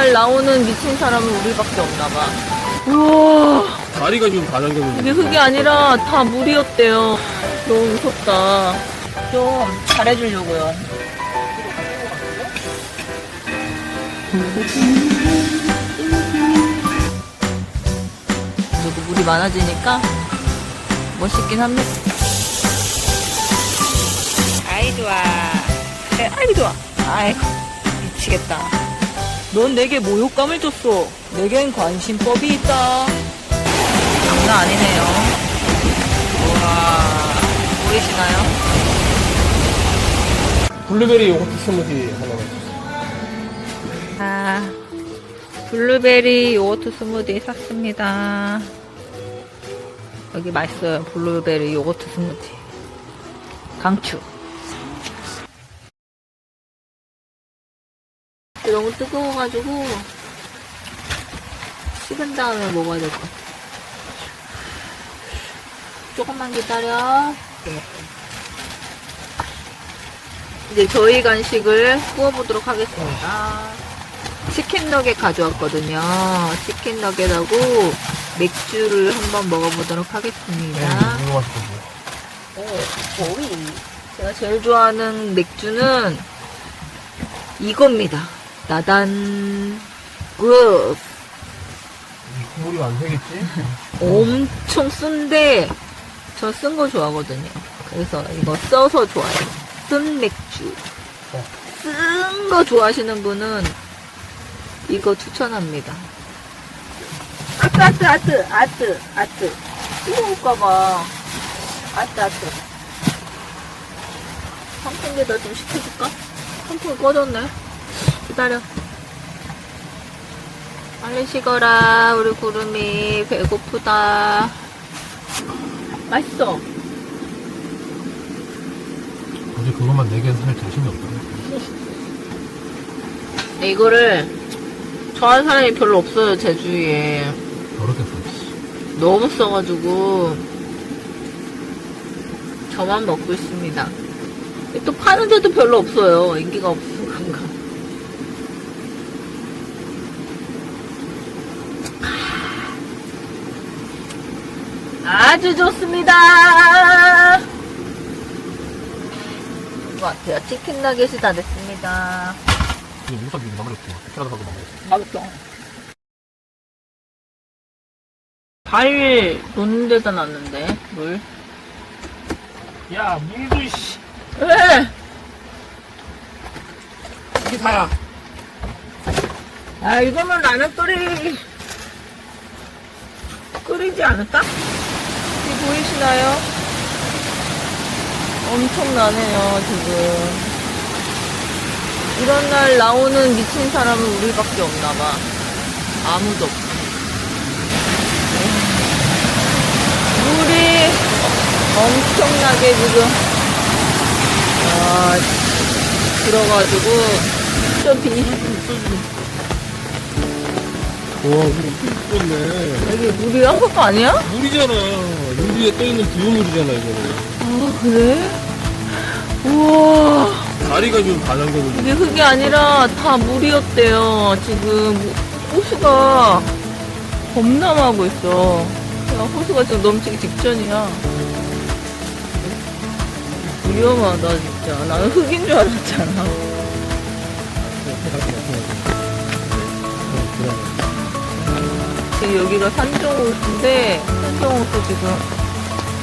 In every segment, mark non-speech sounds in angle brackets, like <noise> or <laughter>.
날 나오는 미친 사람은 우리밖에 없나 봐. 우와, 다리가 지금 다 잠겨있는 이게 흙이 아니라 다 물이었대요. 너무 무섭다. 좀 잘해주려고요. 그리고 물이 많아지니까 멋있긴 합니다. 아이 좋아. 에, 아이 좋아. 아이고 미치겠다. 넌 내게 모욕감을 줬어. 내겐 관심법이 있다. 장난 아니네요. 우와 보이시나요? 블루베리 요거트 스무디 하나만 주세요. 아, 블루베리 요거트 스무디 샀습니다. 여기 맛있어요. 블루베리 요거트 스무디. 강추. 너무 뜨거워가지고 식은 다음에 먹어야 될 것 같아. 조금만 기다려. 이제 저희 간식을 구워보도록 하겠습니다. 치킨 너겟 가져왔거든요. 치킨 너겟하고 맥주를 한번 먹어보도록 하겠습니다. 맛있거든요. 오, 오이. 제가 제일 좋아하는 맥주는 이겁니다. 나단 그이 국물이 완성했지? <laughs> 엄청 쓴데 저 쓴 거 좋아하거든요. 그래서 이거 써서 좋아해요. 쓴 맥주. 쓴거 좋아하시는 분은 이거 추천합니다. 아트 아트 아트 아트 아트 뜨거울까봐 아트 아트 선풍기다 좀 식혀줄까? 선풍기 꺼졌네. 기다려. 빨리 식어라 우리 구름이. 배고프다. 맛있어. 어제 그것만 4개 살 자신이 없다. 근데 이거를 좋아하는 사람이 별로 없어요 제 주위에. 더럽게 써. 너무 써가지고 저만 먹고 있습니다. 또 파는데도 별로 없어요. 인기가 없어서 그런가 아주 좋습니다 것 같아요 치킨 나겟이 다 됐습니다 이거 무사 비빔 나물었지. 캐러다 하고 먹어. 맛있어. 과일 놓는 데다 놨는데, 물. 야, 물도 씨. 왜? 이게 다야. 아, 이거는 라면 끓이, 끓이지 않을까? 이 보이시나요? 엄청나네요, 지금. 이런 날 나오는 미친 사람은 우리밖에 없나 봐. 아무도 없어. 물이 엄청나게 지금, 아, 들어가지고, 좀 비, 와, 뜨겁네. 여기 물이 한 것도 아니야? 물이잖아. 물 위에 떠 있는 부은 물이잖아, 이거는. 아, 그래? 우와. 다리가 다 잠겨있는 이게 흙이 아니라 다 물이었대요. 지금 호수가 범람하고 있어. 야, 호수가 지금 넘치기 직전이야. 위험하다, 진짜. 나는 흙인 줄 알았잖아. 지금 여기가 산정호수인데, 산정호수 지금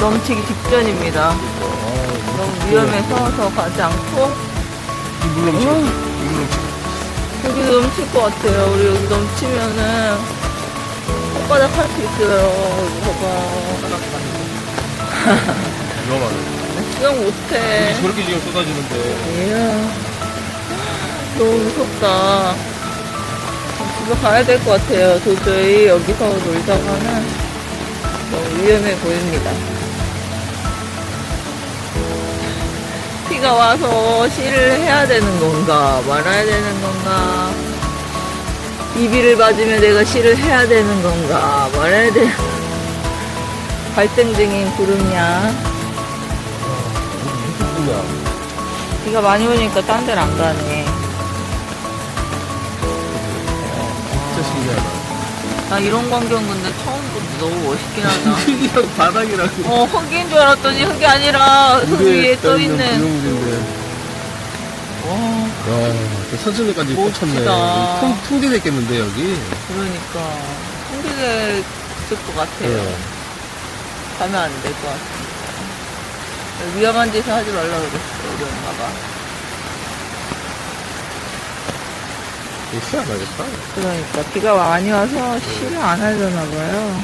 넘치기 직전입니다. 너무 위험해서 저 가지 않고, 이물 넘치겠다. 어. 이물 넘치겠다. 여기 넘칠 것 같아요. 우리 여기 넘치면은 손바닥 할 수 있어요. 이거 봐봐. 위험하네. 수영 못해. 저렇게 지금 쏟아지는데. 이야. 너무 무섭다. 집에 가야 될 것 같아요. 도저히 여기서 놀다가는 너무 위험해 보입니다. 비가 와서 시를 해야 되는 건가, 말아야 되는 건가, 이 비를 맞으면 내가 시를 해야 되는 건가, 말아야 되는 발등 중인 구름이야. 뭐야. 비가 많이 오니까 딴 데를 안 가네. 신기하다. 나 이런 광경 근데 처음 보는데 너무 멋있긴 하다. <laughs> 흙이랑 바닥이랑 어, 흙인 줄 알았더니 흙이 아니라 흙 위에 떠 있는. 구형물인데. 와, 와, 저 선수들까지 꽂혔네. 멋지다. 통, 통제 됐겠는데, 여기? 그러니까. 힘들게 있을 것 같아요. 네. 가면 안 될 것 같아. 위험한 짓을 하지 말라 그랬어, 우리 엄마가. 이거 시원하겠다. 그러니까 비가 많이 와서 시를 안 하려나 봐요.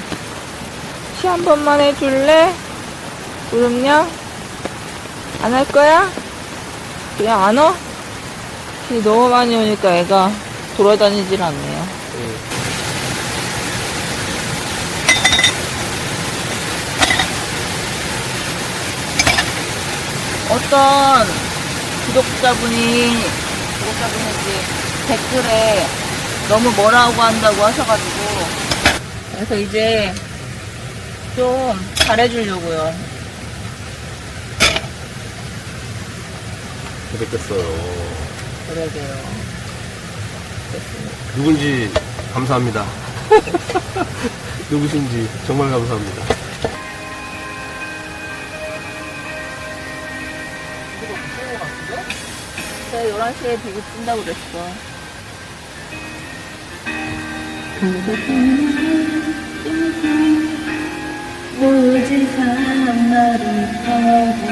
시 한 번만 해줄래? 구름냥? 안할 거야? 그냥 안 와? 비 너무 많이 오니까 애가 돌아다니질 않네요. 어떤 구독자분이 구독자분이지 댓글에 너무 뭐라고 한다고 하셔가지고 그래서 이제 좀 잘해주려고요. 그랬겠어요. 그러게요. 누군지 감사합니다. <laughs> 누구신지 정말 감사합니다. 제가 11시에 비가 뜬다고 그랬어. 무지한 말을 하고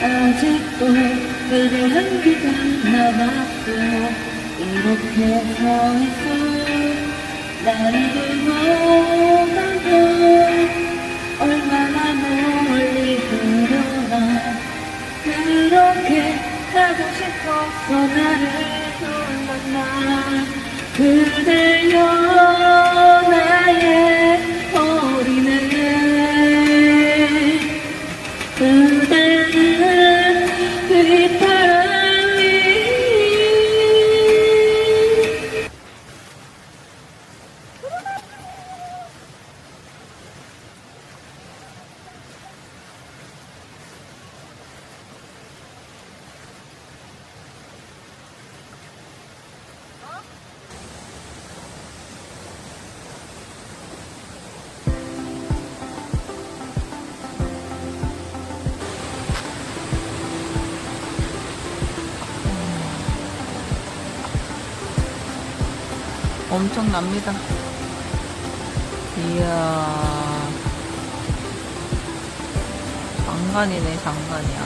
아직도 그대 향기가 남았어 이렇게 서 있어 나를 가면 얼마나 멀리 흐려나 그렇게 하고 싶었어 나를 불렀나 그대여 나의 엄청납니다. 이야. 장관이네, 장관이야.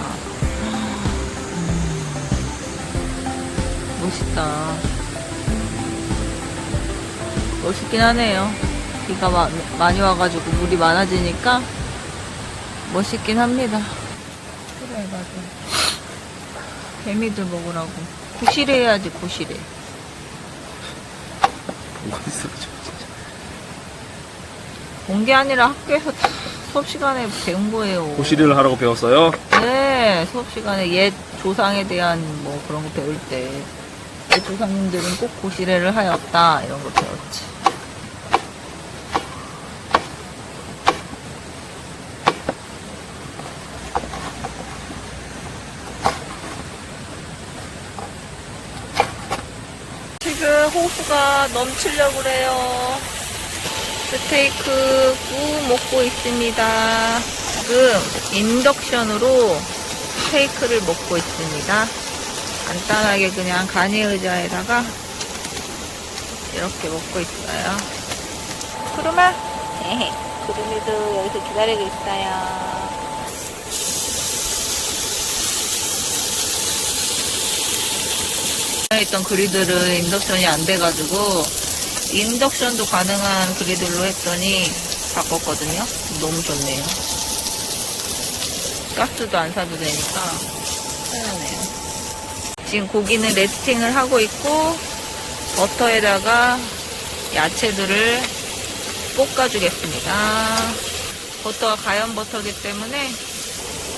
음, 멋있다. 멋있긴 하네요. 비가 마, 많이 와가지고 물이 많아지니까 멋있긴 합니다. 그래, 맞아. 개미들 먹으라고. 구실해 해야지, 구실해. 뭐가 있어, 진짜. 본게 아니라 학교에서 다 수업 시간에 배운 거예요. 고시리를 하라고 배웠어요? 네, 수업 시간에 옛 조상에 대한 뭐 그런 거 배울 때, 옛 조상님들은 꼭 고시래를 하였다 이런 거 배웠지. 지금 호수가 넘치려고 그래요. 스테이크 구 먹고 있습니다. 지금 인덕션으로 스테이크를 먹고 있습니다. 간단하게 그냥 간이 의자에다가 이렇게 먹고 있어요. 구름아? 구름이도 여기서 기다리고 있어요. 했던 그리들은 인덕션이 안 돼가지고 인덕션도 가능한 그리들로 했더니 바꿨거든요. 너무 좋네요. 가스도 안 사도 되니까 편하네요. 지금 고기는 레스팅을 하고 있고 버터에다가 야채들을 볶아주겠습니다. 버터가 가연 버터기 때문에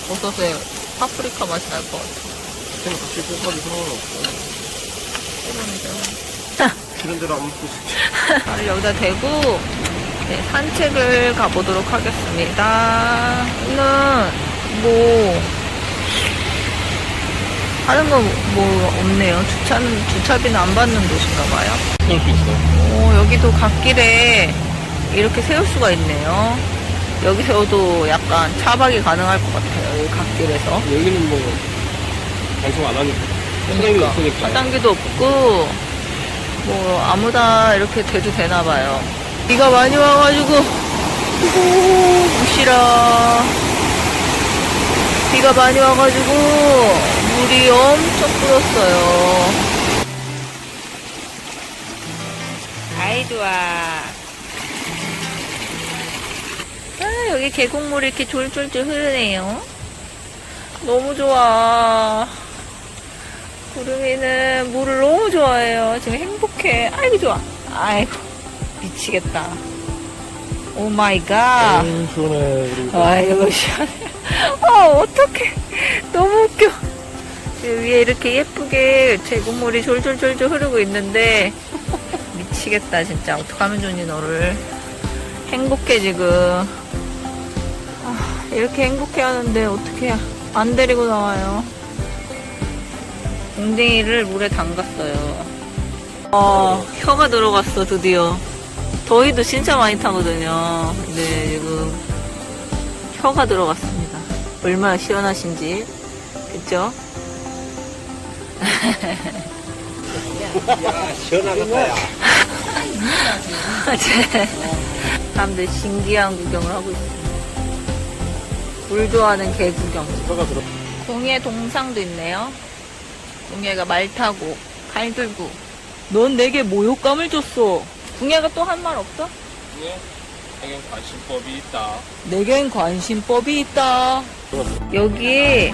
버섯에 파프리카 맛이 날 것 같아요. 그냥 같이 뽀까지 상관없어. 해봅니 다. 싫은 대로 안 먹고 싶지. 발을 여기다 대고 네, 산책을 가보도록 하겠습니다. 오늘 뭐 하는 거뭐 없네요. 주차 주차비는 안 받는 곳인가 봐요. 세울 수 있어. 오, 여기도 갓길에 이렇게 세울 수가 있네요. 여기 세워도 약간 차박이 가능할 것 같아요. 이 갓길에서. 여기는 뭐 방송 안 하니까. 없으니까. 차단기도 없고, 뭐, 아무나 이렇게 돼도 되나봐요. 비가 많이 와가지고, 오, <laughs> 무시라. 비가 많이 와가지고, 물이 엄청 불었어요. 아이, 좋아. 아, 여기 계곡물이 이렇게 졸졸졸 흐르네요. 너무 좋아. 구름이는 물을 너무 좋아해요. 지금 행복 해. 아이고, 좋아. 아이고, 미치겠다. 오 마이 갓. 아유, 시원해. 아이고, 시원해. 아, 어떡해. 너무 웃겨. 위에 이렇게 예쁘게 제국물이 졸졸졸졸 흐르고 있는데, <laughs> 미치겠다, 진짜. 어떡하면 좋니, 너를. 행복해, 지금. 아, 이렇게 행복해 하는데, 어떻게 안 데리고 나와요. 웅댕이를 물에 담갔어요. 어, 혀가 들어갔어, 드디어. 더위도 진짜 많이 타거든요. 근데 지금 혀가 들어갔습니다. 얼마나 시원하신지. 그쵸? 시원하겠다, 야. 사람들 신기한 구경을 하고 있어요. 물 좋아하는 개 구경. 차가 들어. 공예 동상도 있네요. 공예가 말 타고 칼 들고. 넌 내게 모욕감을 줬어. 궁예가 또 한 말 없어? 네. 당연 관심법이 있다. 내겐 관심법이 있다. 여기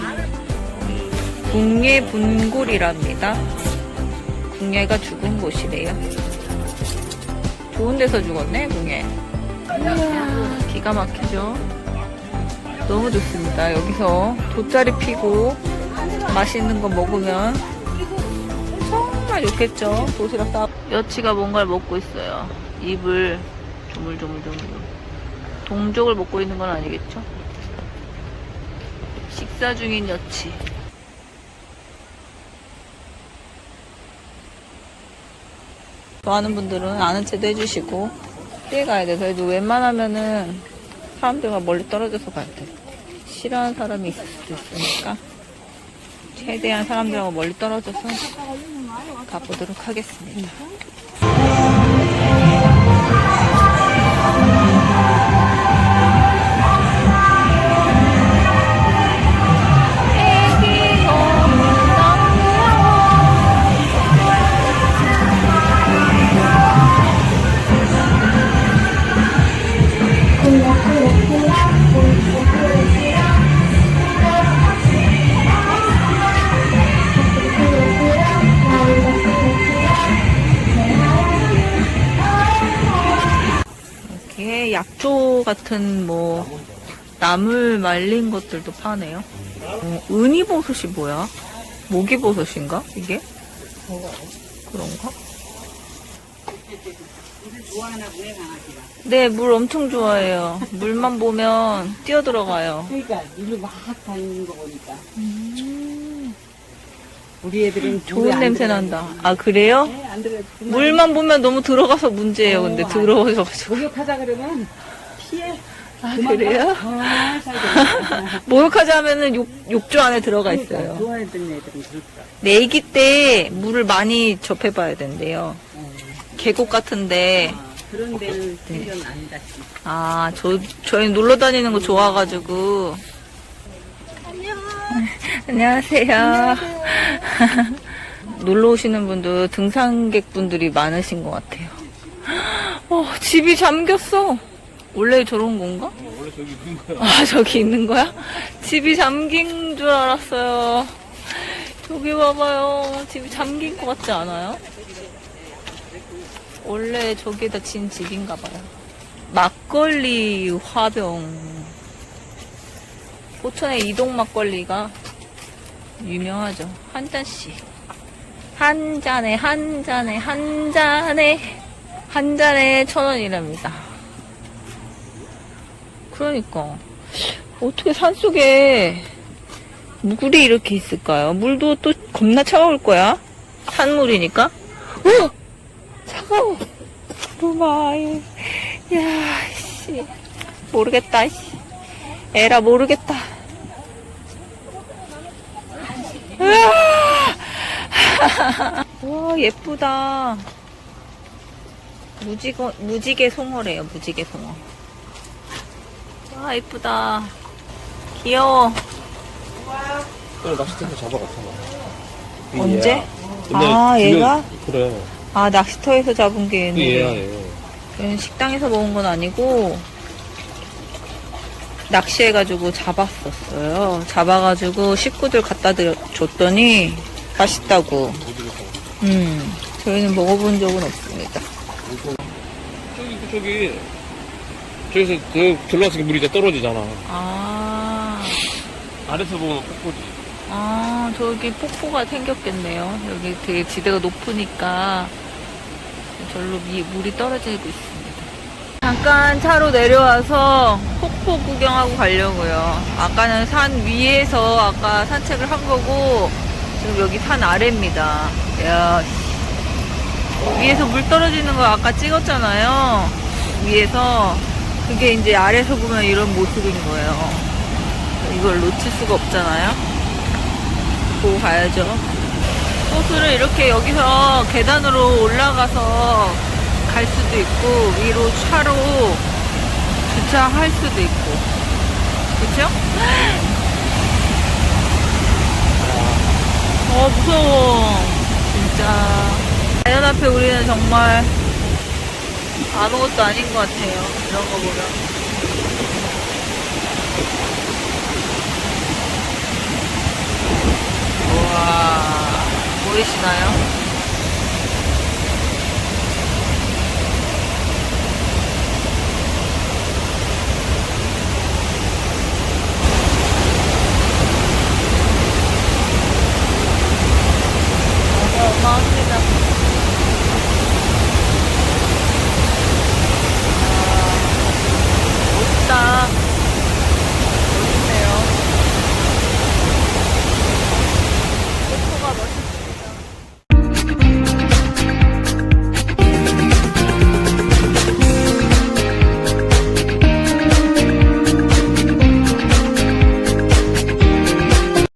궁예 분골이랍니다. 궁예가 죽은 곳이래요. 좋은 데서 죽었네, 궁예. 이야, 기가 막히죠? 너무 좋습니다. 여기서 돗자리 피고 맛있는 거 먹으면 좋겠죠? 도시락 싸. 여치가 뭔가를 먹고 있어요. 입을 조물조물조물. 동족을 먹고 있는 건 아니겠죠? 식사 중인 여치. 좋아하는 분들은 아는 체도 해주시고 피해 가야 돼. 그래도 웬만하면은 사람들과 멀리 떨어져서 가야 돼. 싫어하는 사람이 있을 수도 있으니까 최대한 사람들하고 멀리 떨어져서 가보도록 하겠습니다. 약초 같은 뭐 나물 말린 것들도 파네요. 어, 은이버섯이 뭐야? 모기버섯인가? 이게? 그런가? 네, 물 엄청 좋아해요. 물만 보면 뛰어들어가요. 그러니까 일로 막 다니는 거 보니까 음, 우리 애들은 물에 좋은 안 냄새. 난다. 아, 그래요? 네, 안 들어. 물만 보면 너무 들어가서 문제예요. 근데 어, 더러워져가지고. 목욕하자 그러면 피해. 아, 그만 그래요? 가. 아. <laughs> 목욕하지 하면은 욕, 욕조 안에 들어가 그러니까 있어요. 좋아했던 애들은 그렇다. 네, 애기 때 물을 많이 접해봐야 된대요. 어. 계곡 같은데, 아, 그런 데는 네. 생전 아니다. 아, 저, 저희 놀러 다니는 거 좋아가지고. <laughs> 안녕하세요. 놀러 오시는 분도 등산객 분들이 많으신 것 같아요. <gasps> 어, 집이 잠겼어. 원래 저런 건가? 어, 원래 저기 있는 거야. 아, 저기 있는 거야? 집이 잠긴 줄 알았어요. 저기 봐봐요. 집이 잠긴 것 같지 않아요? 원래 저기에다 진 집인가 봐요. 막걸리 화병. 포천의 이동 막걸리가 유명하죠. 한 잔씩. 한 잔에, 한 잔에, 한 잔에, 한 잔에 천 원이랍니다. 그러니까. 어떻게 산 속에 물이 이렇게 있을까요? 물도 또 겁나 차가울 거야. 산물이니까. 어! 차가워. 루마, 야, 씨. 모르겠다, 씨. 에라, 모르겠다. 으아! 와, 예쁘다. 무지개, 무지개 송어래요, 무지개 송어. 와, 예쁘다. 귀여워. 또 낚싯대에서 잡아갔잖아. 언제? 근데 아, 지금- 얘가? 그래. 아, 낚시터에서 잡은 게그 얘야. 얘. 얘는 식당에서 먹은 건 아니고, 낚시해가지고 잡았었어요. 잡아가지고 식구들 갖다 드- 줬더니 맛있다고. 음, 저희는 먹어본 적은 없습니다. 저기, 저기. 저기서 저 들러왔으니까 물이 이제 떨어지잖아. 아, 아래서 보면 폭포지. 아, 저기 폭포가 생겼겠네요. 여기 되게 지대가 높으니까 절로 미- 물이 떨어지고 있습니다. 잠깐 차로 내려와서 폭포 구경하고 가려고요. 아까는 산 위에서 아까 산책을 한 거고 지금 여기 산 아래입니다. 야, 씨. 위에서 물 떨어지는 거 아까 찍었잖아요. 위에서 그게 이제 아래서 보면 이런 모습인 거예요. 이걸 놓칠 수가 없잖아요. 보고 가야죠. 버스를 이렇게 여기서 계단으로 올라가서 갈 수도 있고 위로 차로 주차할 수도 있고. 그쵸? 어 무서워. 진짜. 자연 앞에 우리는 정말 아무것도 아닌 것 같아요. 이런 거 보면. 우와. 보이시나요?